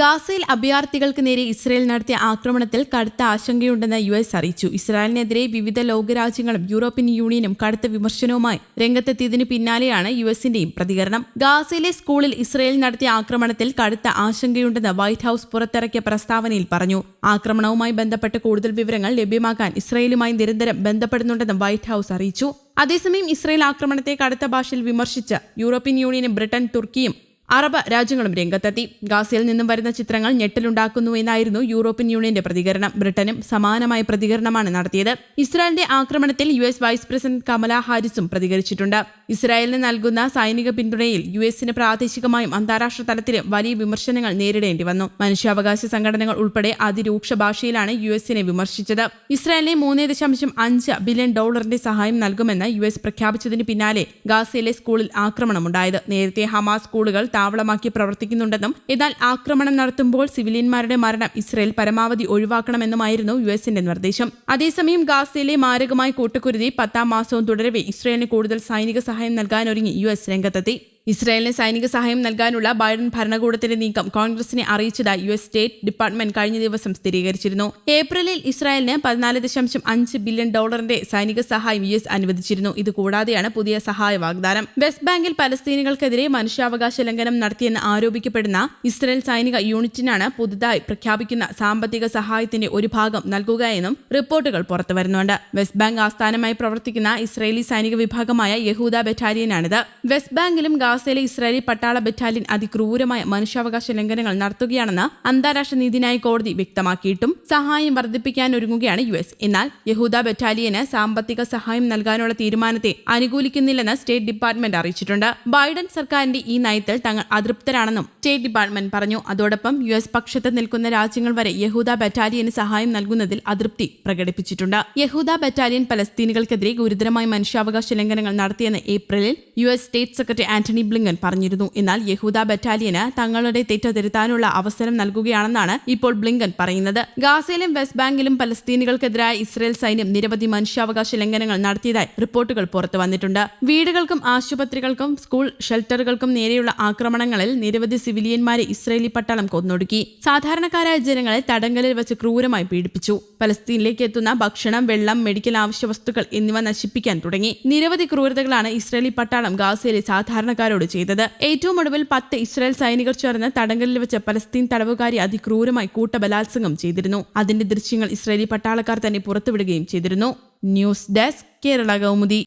ഗാസയിൽ അഭയാർത്ഥികൾക്ക് നേരെ ഇസ്രായേൽ നടത്തിയ ആക്രമണത്തിൽ കടുത്ത ആശങ്കയുണ്ടെന്ന് യു എസ് അറിയിച്ചു. ഇസ്രായേലിനെതിരെ വിവിധ ലോകരാജ്യങ്ങളും യൂറോപ്യൻ യൂണിയനും കടുത്ത വിമർശനവുമായി രംഗത്തെത്തിയതിന് പിന്നാലെയാണ് യു എസിന്റെയും പ്രതികരണം. ഗാസയിലെ സ്കൂളിൽ ഇസ്രായേൽ നടത്തിയ ആക്രമണത്തിൽ കടുത്ത ആശങ്കയുണ്ടെന്ന് വൈറ്റ് ഹൌസ് പുറത്തിറക്കിയ പ്രസ്താവനയിൽ പറഞ്ഞു. ആക്രമണവുമായി ബന്ധപ്പെട്ട് കൂടുതൽ വിവരങ്ങൾ ലഭ്യമാക്കാൻ ഇസ്രായേലുമായി നിരന്തരം ബന്ധപ്പെടുന്നുണ്ടെന്ന് വൈറ്റ് ഹൌസ് അറിയിച്ചു. അതേസമയം ഇസ്രായേൽ ആക്രമണത്തെ കടുത്ത ഭാഷയിൽ വിമർശിച്ച് യൂറോപ്യൻ യൂണിയനും ബ്രിട്ടൻ തുർക്കിയും അറബ് രാജ്യങ്ങളും രംഗത്തെത്തി. ഗാസയിൽ നിന്നും വരുന്ന ചിത്രങ്ങൾ ഞെട്ടിലുണ്ടാക്കുന്നുവെന്നായിരുന്നു യൂറോപ്യൻ യൂണിയന്റെ പ്രതികരണം. ബ്രിട്ടനും സമാനമായ പ്രതികരണമാണ് നടത്തിയത്. ഇസ്രായേലിന്റെ ആക്രമണത്തിൽ U S vice president Kamala ഹാരിസും പ്രതികരിച്ചിട്ടുണ്ട്. ഇസ്രായേലിന് നൽകുന്ന സൈനിക പിന്തുണയിൽ യു എസിന് പ്രാദേശികമായും അന്താരാഷ്ട്ര തലത്തിലും വലിയ വിമർശനങ്ങൾ നേരിടേണ്ടി വന്നു. മനുഷ്യാവകാശ സംഘടനകൾ ഉൾപ്പെടെ അതിരൂക്ഷ ഭാഷയിലാണ് യു എസിനെ വിമർശിച്ചത്. ഇസ്രായേലിന് മൂന്ന് ദശാംശം അഞ്ച് ബില്യൺ ഡോളറിന്റെ സഹായം നൽകുമെന്ന് യു എസ് പ്രഖ്യാപിച്ചതിന് പിന്നാലെ ഗാസയിലെ സ്കൂളിൽ ആക്രമണമുണ്ടായത്. നേരത്തെ ഹമാസ് സ്കൂളുകൾ താവളമാക്കി പ്രവർത്തിക്കുന്നുണ്ടെന്നും എന്നാൽ ആക്രമണം നടത്തുമ്പോൾ സിവിലിയന്മാരുടെ മരണം ഇസ്രയേൽ പരമാവധി ഒഴിവാക്കണമെന്നുമായിരുന്നു യു എസിന്റെ നിർദ്ദേശം. അതേസമയം ഗാസയിലെ മാരകമായ കൂട്ടുകുരുതി പത്താം മാസവും തുടരവേ ഇസ്രയേലിന് കൂടുതൽ സൈനിക സഹായം നൽകാനൊരുങ്ങി യു എസ് രംഗത്തെത്തി. ഇസ്രായേലിന് സൈനിക സഹായം നൽകാനുള്ള ബൈഡൻ ഭരണകൂടത്തിന്റെ നീക്കം കോൺഗ്രസിനെ അറിയിച്ചതായി യു എസ് സ്റ്റേറ്റ് ഡിപ്പാർട്ട്മെന്റ് കഴിഞ്ഞ ദിവസം സ്ഥിരീകരിച്ചിരുന്നു. ഏപ്രിലിൽ ഇസ്രായേലിന് പതിനാല് ദശാംശം അഞ്ച് ബില്യൺ ഡോളറിന്റെ സൈനിക സഹായം യു എസ് അനുവദിച്ചിരുന്നു. ഇതുകൂടാതെയാണ് പുതിയ സഹായ വാഗ്ദാനം. വെസ്റ്റ് ബാങ്കിൽ പലസ്തീനികൾക്കെതിരെ മനുഷ്യാവകാശ ലംഘനം നടത്തിയെന്ന് ആരോപിക്കപ്പെടുന്ന ഇസ്രായേൽ സൈനിക യൂണിറ്റിനാണ് പുതുതായി പ്രഖ്യാപിക്കുന്ന സാമ്പത്തിക സഹായത്തിന്റെ ഒരു ഭാഗം നൽകുക എന്നും റിപ്പോർട്ടുകൾ പുറത്തുവരുന്നുണ്ട്. വെസ്റ്റ് ബാങ്ക് ആസ്ഥാനമായി പ്രവർത്തിക്കുന്ന ഇസ്രായേലി സൈനിക വിഭാഗമായ യഹൂദ ബറ്റാലിയനാണിത്. വെസ്റ്റ് ബാങ്കിലും ഗാസയിലെ ഇസ്രായേലി പട്ടാള ബറ്റാലിയൻ അതിക്രൂരമായ മനുഷ്യാവകാശ ലംഘനങ്ങൾ നടത്തുകയാണെന്ന് അന്താരാഷ്ട്ര നീതിന്യായ കോടതി വ്യക്തമാക്കിയിട്ടും സഹായം വർദ്ധിപ്പിക്കാൻ ഒരുങ്ങുകയാണ് യു എസ്. എന്നാൽ യഹൂദ ബറ്റാലിയന് സാമ്പത്തിക സഹായം നൽകാനുള്ള തീരുമാനത്തെ അനുകൂലിക്കുന്നില്ലെന്ന് സ്റ്റേറ്റ് ഡിപ്പാർട്ട്മെന്റ് അറിയിച്ചിട്ടുണ്ട്. ബൈഡൻ സർക്കാരിന്റെ ഈ നയത്തിൽ തങ്ങൾ അതൃപ്തരാണെന്നും സ്റ്റേറ്റ് ഡിപ്പാർട്ട്മെന്റ് പറഞ്ഞു. അതോടൊപ്പം യു എസ് പക്ഷത്ത് നിൽക്കുന്ന രാജ്യങ്ങൾ വരെ യഹൂദ ബറ്റാലിയന് സഹായം നൽകുന്നതിൽ അതൃപ്തി പ്രകടിപ്പിച്ചിട്ടുണ്ട്. യഹൂദ ബറ്റാലിയൻ പലസ്തീനുകൾക്കെതിരെ ഗുരുതരമായ മനുഷ്യാവകാശ ലംഘനങ്ങൾ നടത്തിയെന്ന് ഏപ്രിലിൽ U S state secretary Antony Blinken പറഞ്ഞിരുന്നു. എന്നാൽ യഹൂദ ബറ്റാലിയന് തങ്ങളുടെ തെറ്റ് തിരുത്താനുള്ള അവസരം നൽകുകയാണെന്നാണ് ഇപ്പോൾ ബ്ലിങ്കൻ പറയുന്നത്. ഗാസയിലും വെസ്റ്റ് ബാങ്കിലും പലസ്തീനുകൾക്കെതിരായ ഇസ്രയേൽ സൈന്യം നിരവധി മനുഷ്യാവകാശ ലംഘനങ്ങൾ നടത്തിയതായി റിപ്പോർട്ടുകൾ പുറത്തു വന്നിട്ടുണ്ട്. വീടുകൾക്കും ആശുപത്രികൾക്കും സ്കൂൾ ഷെൽട്ടറുകൾക്കും നേരെയുള്ള ആക്രമണങ്ങളിൽ നിരവധി സിവിലിയന്മാരെ ഇസ്രയേലി പട്ടാളം കൊന്നൊടുക്കി. സാധാരണക്കാരായ ജനങ്ങളെ തടങ്കലിൽ വെച്ച് ക്രൂരമായി പീഡിപ്പിച്ചു. പലസ്തീനിലേക്ക് എത്തുന്ന ഭക്ഷണം വെള്ളം മെഡിക്കൽ ആവശ്യ വസ്തുക്കൾ എന്നിവ നശിപ്പിക്കാൻ തുടങ്ങി. നിരവധി ക്രൂരതകളാണ് ഇസ്രയേലി പട്ടാളം ഗാസയിലെ സാധാരണക്കാരോട് ചെയ്തത്. ഏറ്റവും ഒടുവിൽ പത്ത് ഇസ്രായേൽ സൈനികർ ചേർന്ന് തടങ്കലിൽ വെച്ച് പലസ്തീൻ തടവുകാരി അതിക്രൂരമായി കൂട്ടബലാത്സംഗം ചെയ്തിരുന്നു. അതിന്റെ ദൃശ്യങ്ങൾ ഇസ്രായേലി പട്ടാളക്കാർ തന്നെ പുറത്തുവിടുകയും ചെയ്തിരുന്നു. News desk Kerala Kaumudi.